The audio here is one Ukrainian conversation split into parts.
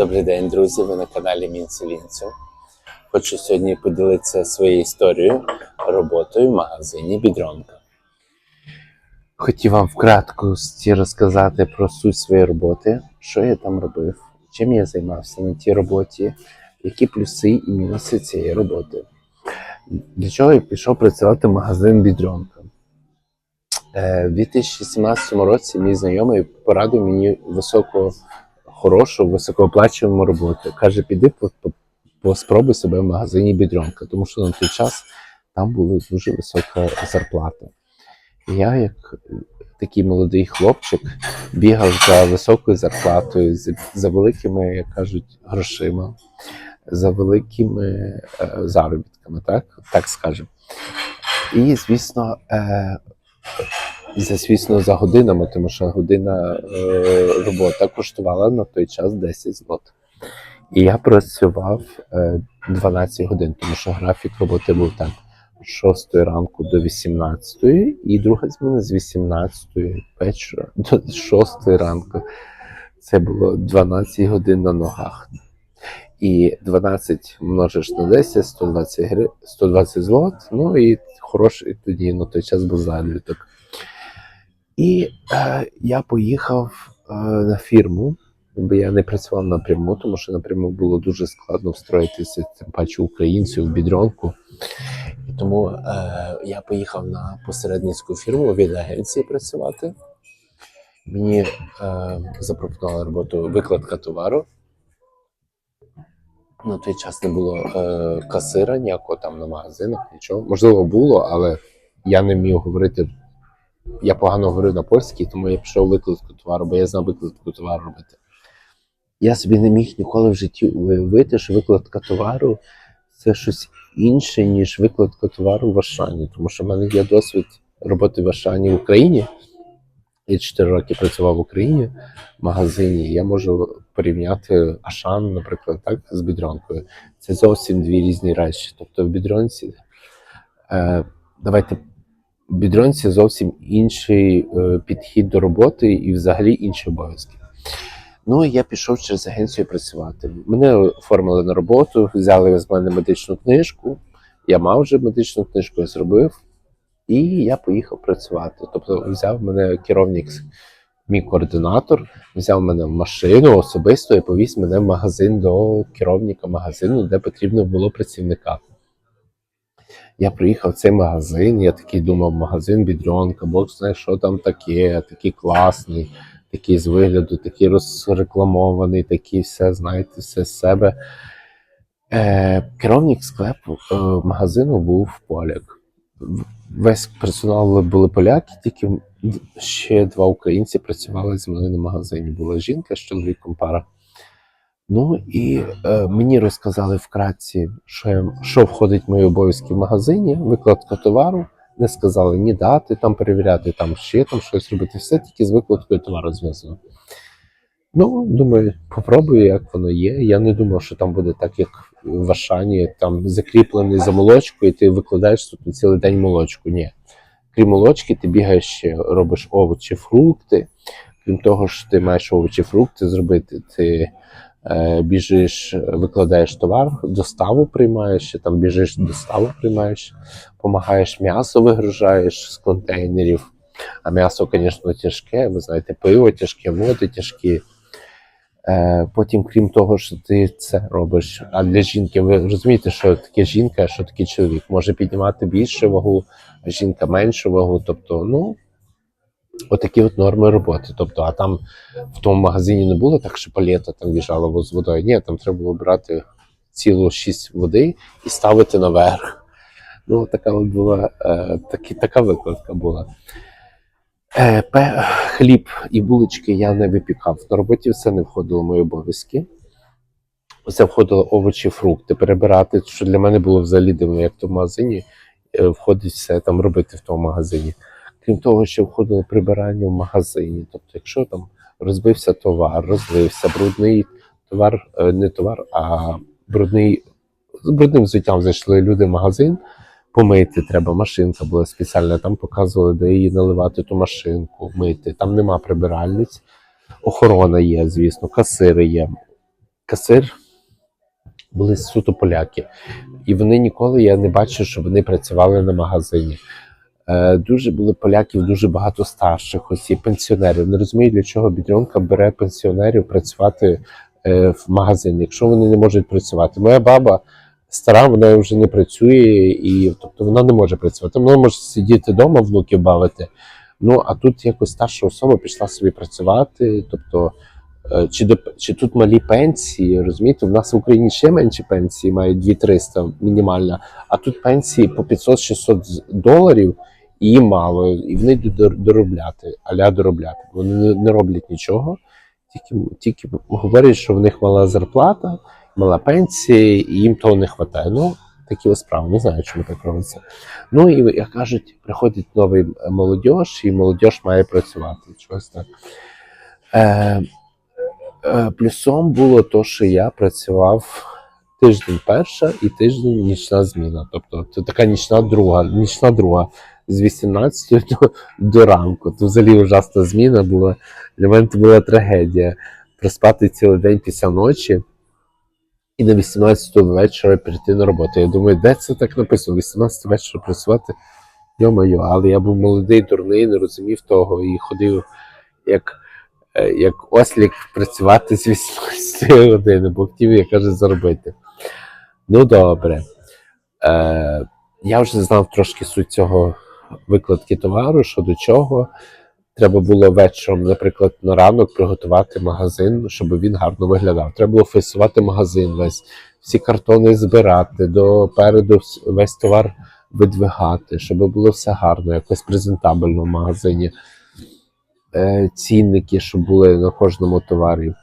Добрий день, друзі! Ви на каналі Мінселінцю. Хочу сьогодні поділитися своєю історією роботою в магазині Бідронка. Хотів вам вкратку розказати про суть своєї роботи, що я там робив, чим я займався на тій роботі, які плюси і мінуси цієї роботи. Для чого я пішов працювати в магазин Бідронка. Е, В 2017 році мій знайомий порадив мені високо хорошу, високооплачувану роботу. Каже, піди по, по, поспробуй себе в магазині Бідронка, тому що на той час там була дуже висока зарплата. І я, як такий молодий хлопчик, бігав за високою зарплатою, за, великими, як кажуть, грошима, за великими е, заробітками, так, так скажемо. І, звісно, за, звісно, за годинами, тому що година е, робота коштувала на той час 10 злот. І я працював е, 12 годин, тому що графік роботи був так: з 6 ранку до 18, і друга зміна з 18 вечора до 6 ранку. Це було 12 годин на ногах. І 12 множиш на 10, 120, гри, 120 злот. Ну і хороший тоді на той час був заробіток. І е, я поїхав е, на фірму, бо я не працював напряму, тому що напряму було дуже складно встроїтися, тим паче українців в бідронку. І тому е, я поїхав на посередницьку фірму від агенції працювати. Мені е, запропонували роботу викладка товару. На той час не було е, касира ніякого там на магазинах, нічого. Можливо, було, але я не вмів говорити я погано говорив на польській, тому я пішов викладку товару, бо я знав викладку товару робити. Я собі не міг ніколи в житті уявити, що викладка товару це щось інше, ніж викладка товару в Ашані. Тому що в мене є досвід роботи в Ашані в Україні. Я 4 роки працював в Україні в магазині. Я можу порівняти Ашан, наприклад, так, з бідронкою. Це зовсім дві різні речі. Тобто в бідронці, е, давайте бідронці зовсім інший е, підхід до роботи і взагалі інші обов'язки. Ну і я пішов через агенцію працювати. Мене оформили на роботу, взяли з мене медичну книжку. Я мав вже медичну книжку, я зробив, і я поїхав працювати. Тобто взяв мене керівник, мій координатор, взяв мене в машину особисто і повіз мене в магазин до керівника магазину, де потрібно було працівника. Я приїхав в цей магазин, я такий думав, магазин Бідрьонка, Бог знає, що там таке, такий класний, такий з вигляду, такий розрекламований, такий все, знаєте, все з себе. Е, Керівник склепу е, магазину був поляк. Весь персонал були поляки, тільки ще два українці працювали зі мною на магазині. Була жінка з чоловіком пара. Ну і е, мені розказали вкратці, що, що входить в мої обов'язки в магазині, викладка товару. Не сказали ні дати, там перевіряти, там ще там щось робити. Все тільки з викладкою товару зв'язано. Ну, думаю, попробую, як воно є. Я не думав, що там буде так, як в Ашані, там закріплений за молочку, і ти викладаєш тут цілий день молочку. Ні. Крім молочки, ти бігаєш ще, робиш овочі, фрукти. Крім того, що ти маєш овочі, фрукти зробити, ти біжиш, викладаєш товар, доставу приймаєш, там біжиш, доставу приймаєш, допомагаєш м'ясо вигружаєш з контейнерів. А м'ясо, звісно, тяжке, ви знаєте, пиво тяжке, води тяжкі. Е, Потім, крім того, що ти це робиш, а для жінки, ви розумієте, що таке жінка, що таке чоловік може піднімати більше вагу, а жінка меншу вагу. Тобто, ну, отакі от норми роботи. Тобто, а там в тому магазині не було так, що палета там біжала з водою. Ні, там треба було брати цілу шість води і ставити наверх. Ну, така от була е, такі, така викладка була. Е, пе- хліб і булочки я не випікав. На роботі все не входило в мої обов'язки. Це входило овочі, фрукти, перебирати, що для мене було взагалі дивно, як то в магазині е, входить все там робити в тому магазині. Крім того, ще входило прибирання в магазині. Тобто, якщо там розбився товар, розлився, брудний товар, е, не товар, а брудний з брудним взуттям зайшли люди в магазин. Помити треба, машинка була спеціальна, там показували, де її наливати ту машинку, мити. Там нема прибиральниць, охорона є, звісно, касири є. касир були суто поляки. І вони ніколи я не бачив, що вони працювали на магазині. Е, дуже були поляків, дуже багато старших осіб, пенсіонерів. Не розумію, для чого бідрюнка бере пенсіонерів працювати е, в магазин, якщо вони не можуть працювати. Моя баба стара, вона вже не працює, і тобто вона не може працювати. Вона може сидіти вдома, внуків бавити. Ну а тут якось старша особа пішла собі працювати. Тобто, е, чи, до, чи тут малі пенсії, розумієте, в нас в Україні ще менші пенсії, мають 2300 мінімальна, а тут пенсії по 500-600 доларів, їм мало, і вони йдуть дор- доробляти, аля доробляти. Вони не, роблять нічого, тільки, тільки говорять, що в них мала зарплата, мала пенсія, і їм того не вистачає. Ну, такі справи, не знаю, чому так робиться. Ну і як кажуть, приходить новий молодь, і молодь має працювати. Чогось так. Е, е, плюсом було то, що я працював тиждень перша і тиждень нічна зміна. Тобто це така нічна друга, нічна друга з 18 до, до ранку. То взагалі ужасна зміна була. Для мене це була трагедія. Проспати цілий день після ночі і на 18 вечора прийти на роботу. Я думаю, де це так написано? 18 вечора працювати. Йо-моє, але я був молодий, дурний, не розумів того і ходив як, е, як ослік працювати з 18 години, бо хотів, як каже, заробити. Ну, добре. Е, я вже знав трошки суть цього викладки товару, що до чого. Треба було вечором, наприклад, на ранок приготувати магазин, щоб він гарно виглядав. Треба було фейсувати магазин весь, всі картони збирати, допереду весь товар видвигати, щоб було все гарно, якось презентабельно в магазині. Е, цінники, щоб були на кожному товарі.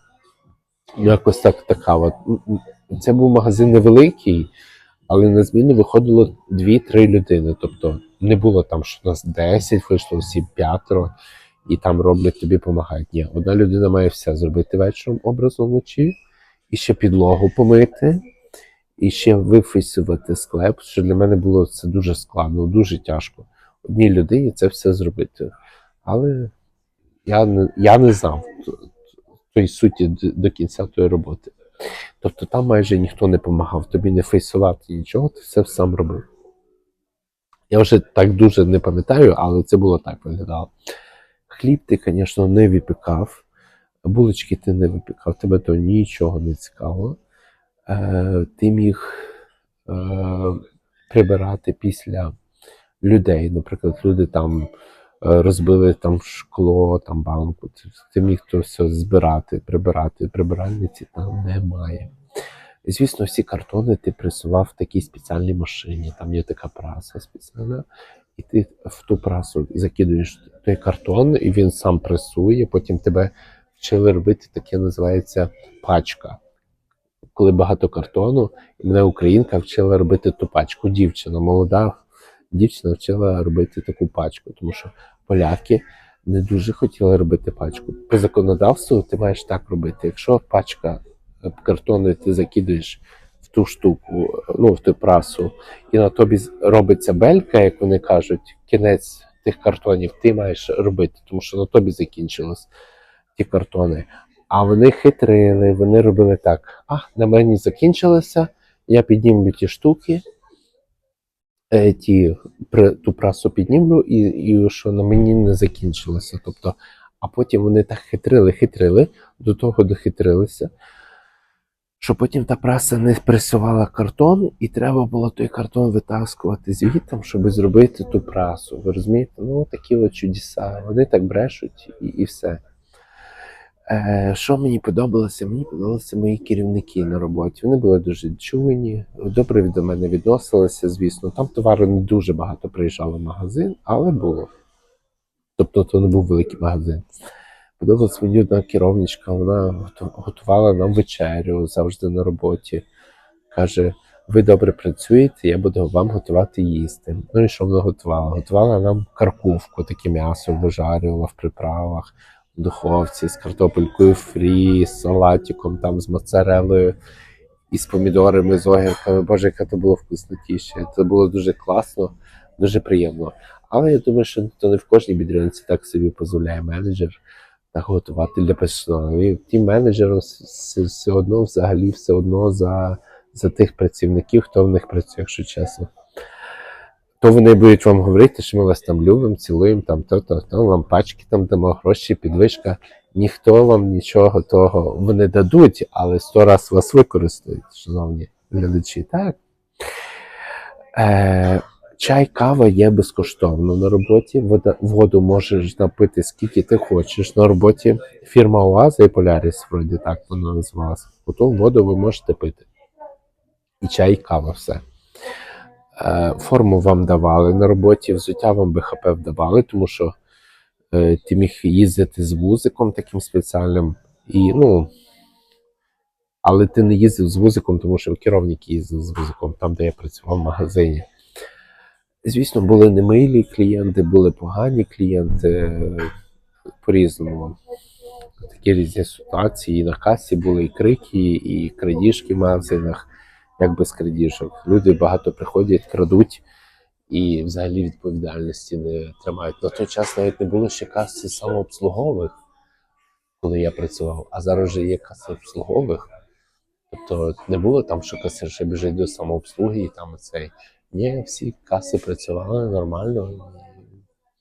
Якось так така. От. Це був магазин невеликий, але на зміну виходило 2-3 людини. Тобто не було там, що нас 10 вийшло, всі п'ятеро, і там роблять тобі допомагають. Ні, одна людина має все зробити вечором, образно вночі, і ще підлогу помити, і ще вифейсувати склеп, що для мене було це дуже складно, дуже тяжко. Одній людині це все зробити. Але я не, я не знав тої суті до кінця тої роботи. Тобто там майже ніхто не допомагав, тобі не фейсувати нічого, ти все сам робив. Я вже так дуже не пам'ятаю, але це було так виглядало. Хліб ти, звісно, не випікав, булочки ти не випікав, тебе то нічого не цікавило. Е, ти міг е, прибирати після людей. Наприклад, люди там е, розбили там шкло, там банку. Ти, міг то все збирати, прибирати. Прибиральниці там немає. Звісно, всі картони ти пресував в такій спеціальній машині. Там є така праса спеціальна, і ти в ту прасу закидуєш той картон, і він сам пресує. Потім тебе вчили робити таке, називається пачка. Коли багато картону, і мене українка вчила робити ту пачку. Дівчина, молода дівчина вчила робити таку пачку, тому що поляки не дуже хотіли робити пачку. По законодавству ти маєш так робити. Якщо пачка картону ти закидаєш в ту штуку, ну в ту прасу, і на тобі робиться белька, як вони кажуть, кінець тих картонів, ти маєш робити, тому що на тобі закінчились ті картони. А вони хитрили, вони робили так: а, на мені закінчилося, я піднімлю ті штуки, е, ті, ту прасу піднімлю, і, і що на мені не закінчилося. Тобто, а потім вони так хитрили, хитрили, до того дохитрилися, що потім та праса не пресувала картон, і треба було той картон витаскувати звідти, щоб зробити ту прасу. Ви розумієте? Ну, такі от чудеса. Вони так брешуть і, і все. Е, що мені подобалося? Мені подобалися мої керівники на роботі. Вони були дуже чуйні, добре до мене відносилися, звісно. Там товару не дуже багато приїжджало в магазин, але було. Тобто то не був великий магазин. Подобалась мені одна керівничка, вона готувала нам вечерю завжди на роботі. Каже: ви добре працюєте, я буду вам готувати їсти. Ну і що вона готувала? Готувала нам каркувку, таке м'ясо вижарювала в приправах в духовці з картопелькою фрі, з салатиком, там з моцарелою і з помідорами, з огірками. Боже, яке це було вкуснотіше. Це було дуже класно, дуже приємно. Але я думаю, що то не в кожній бідрянці так собі дозволяє менеджер. Так готувати для персоналу. Тім менеджером все, одно взагалі все одно за, за тих працівників, хто в них працює, якщо чесно. То вони будуть вам говорити, що ми вас там любимо, цілуємо, там то, то, вам пачки там дамо, гроші, підвишка. Ніхто вам нічого того не дадуть, але сто раз вас використають, шановні глядачі. Так. Е, чай, кава є безкоштовно на роботі. Воду можеш напити скільки ти хочеш на роботі. Фірма Оаза і Поляріс, вроді так вона називалася. Потім воду ви можете пити. І чай, і кава, все. Е, форму вам давали на роботі, взуття вам БХП давали, тому що е, ти міг їздити з вузиком таким спеціальним. І, ну, але ти не їздив з вузиком, тому що керівник їздив з вузиком, там, де я працював в магазині. Звісно, були немилі клієнти, були погані клієнти е, по-різному. Такі різні ситуації. І на касі були і крики, і крадіжки в магазинах, як без крадіжок. Люди багато приходять, крадуть і взагалі відповідальності не тримають. На той час навіть не було ще каси самообслугових, коли я працював, а зараз вже є каси обслугових. Тобто не було там, що касирша біжить до самообслуги і там цей. Ні, всі каси працювали нормально.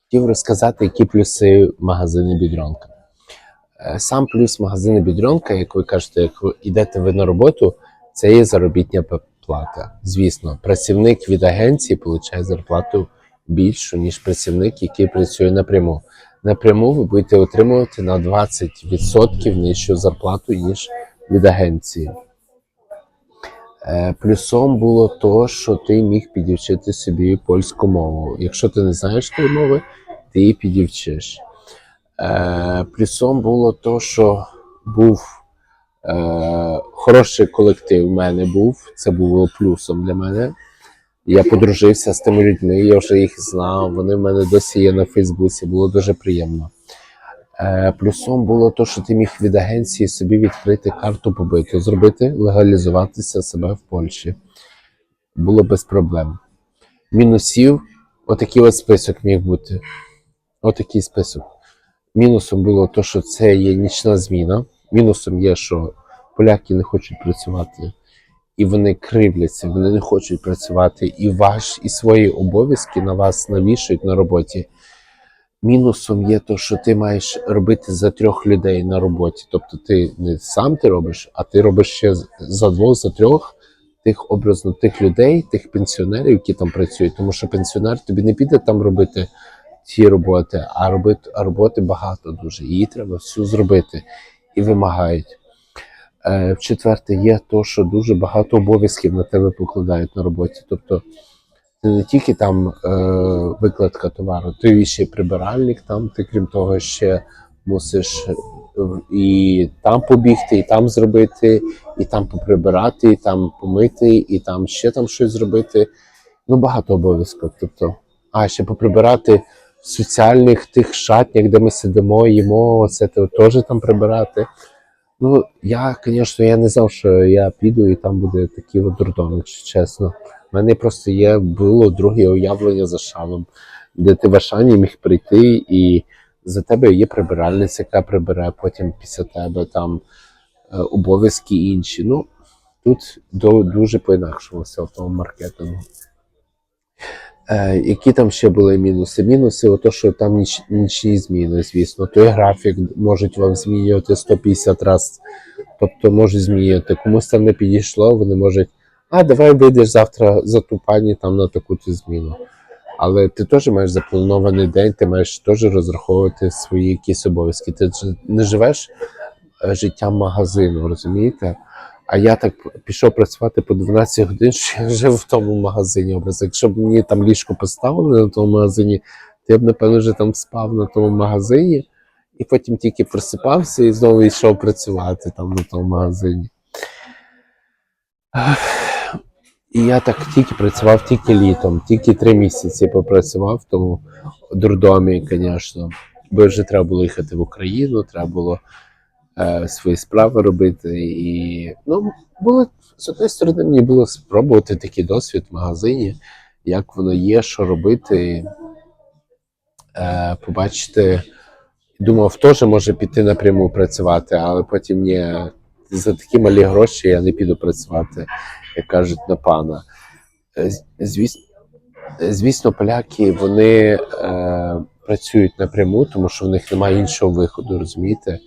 Хотів розказати, які плюси магазини Бідронка. Е, Сам плюс магазину Бідронка, як ви кажете, як ви йдете ви на роботу, це є заробітня плата. Звісно, працівник від агенції отримує зарплату більшу, ніж працівник, який працює напряму. Напряму ви будете отримувати на 20% нижчу зарплату, ніж від агенції. Е, Плюсом було то, що ти міг підівчити собі польську мову. Якщо ти не знаєш тої мови, ти її підівчиш. Е, Плюсом було то, що був е, хороший колектив в мене був. Це було плюсом для мене. Я подружився з тими людьми, я вже їх знав. Вони в мене досі є на Фейсбуці, було дуже приємно. Е, Плюсом було то, що ти міг від агенції собі відкрити карту побиту, зробити, легалізуватися себе в Польщі. Було без проблем. Мінусів, отакий от список міг бути. Отакий список. Мінусом було то, що це є нічна зміна. Мінусом є, що поляки не хочуть працювати, і вони кривляться, вони не хочуть працювати, і ваш, і свої обов'язки на вас навішують на роботі. Мінусом є то, що ти маєш робити за трьох людей на роботі. Тобто ти не сам ти робиш, а ти робиш ще за двох, за трьох тих образно тих людей, тих пенсіонерів, які там працюють. Тому що пенсіонер тобі не піде там робити ті роботи, а робити а роботи багато дуже. Її треба всю зробити і вимагають. Е, четверте, є то, що дуже багато обов'язків на тебе покладають на роботі. Тобто це не тільки там е, викладка товару, ти ще прибиральник там, ти крім того, ще мусиш е, і там побігти, і там зробити, і там поприбирати, і там помити, і там ще там щось зробити. Ну, багато обов'язків. Тобто, а ще поприбирати в соціальних тих шатнях, де ми сидимо, їмо, це те теж там прибирати. Ну, я, звісно, я не знав, що я піду і там буде такий от дурдом, якщо чесно. У мене просто є було друге уявлення за шалом, де ти в Ашані міг прийти, і за тебе є прибиральниця, яка прибере потім після тебе там е, обов'язки інші. Ну, тут дуже по-інакшому в тому маркетингу. Е, які там ще були мінуси? Мінуси, ото, що там ніч, нічні зміни, звісно. Той графік можуть вам змінювати 150 разів. Тобто можуть змінювати. Комусь там не підійшло, вони можуть, а давай вийдеш завтра за ту пані там на таку ти зміну. Але ти теж маєш запланований день, ти маєш теж розраховувати свої якісь обов'язки. Ти не живеш е, життям магазину, розумієте? А я так пішов працювати по 12 годин, що я жив в тому магазині. Образ. Якщо б мені там ліжко поставили на тому магазині, то я б, напевно, вже там спав на тому магазині, і потім тільки просипався і знову йшов працювати там на тому магазині. І я так тільки працював тільки літом, тільки три місяці попрацював в тому дурдомі, звісно. Бо вже треба було їхати в Україну, треба було е, свої справи робити. І ну, було з однієї сторони, мені було спробувати такий досвід в магазині, як воно є, що робити, е, побачити, Думав, теж може піти напряму працювати, але потім ні, за такі малі гроші я не піду працювати, як кажуть на пана. Е, Звісно, звісно, поляки вони е, працюють напряму, тому що в них немає іншого виходу, розумієте? Е,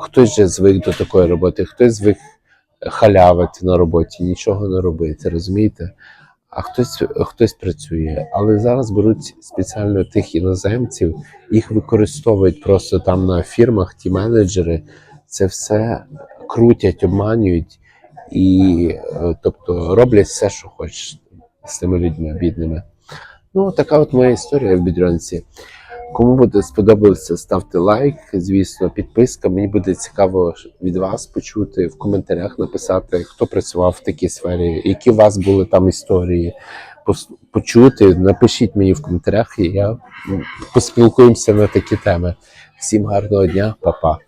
хтось же звик до такої роботи, хтось звик халявити на роботі, нічого не робити, розумієте? А хтось, хтось працює. Але зараз беруть спеціально тих іноземців, їх використовують просто там на фірмах, ті менеджери, це все крутять, обманюють і е, тобто роблять все, що хочеш з тими людьми бідними. Ну, така от моя історія в Бідрянці. Кому буде сподобалося, ставте лайк, звісно, підписка. Мені буде цікаво від вас почути в коментарях, написати, хто працював в такій сфері, які у вас були там історії. Почути, напишіть мені в коментарях, і я поспілкуємося на такі теми. Всім гарного дня, па-па.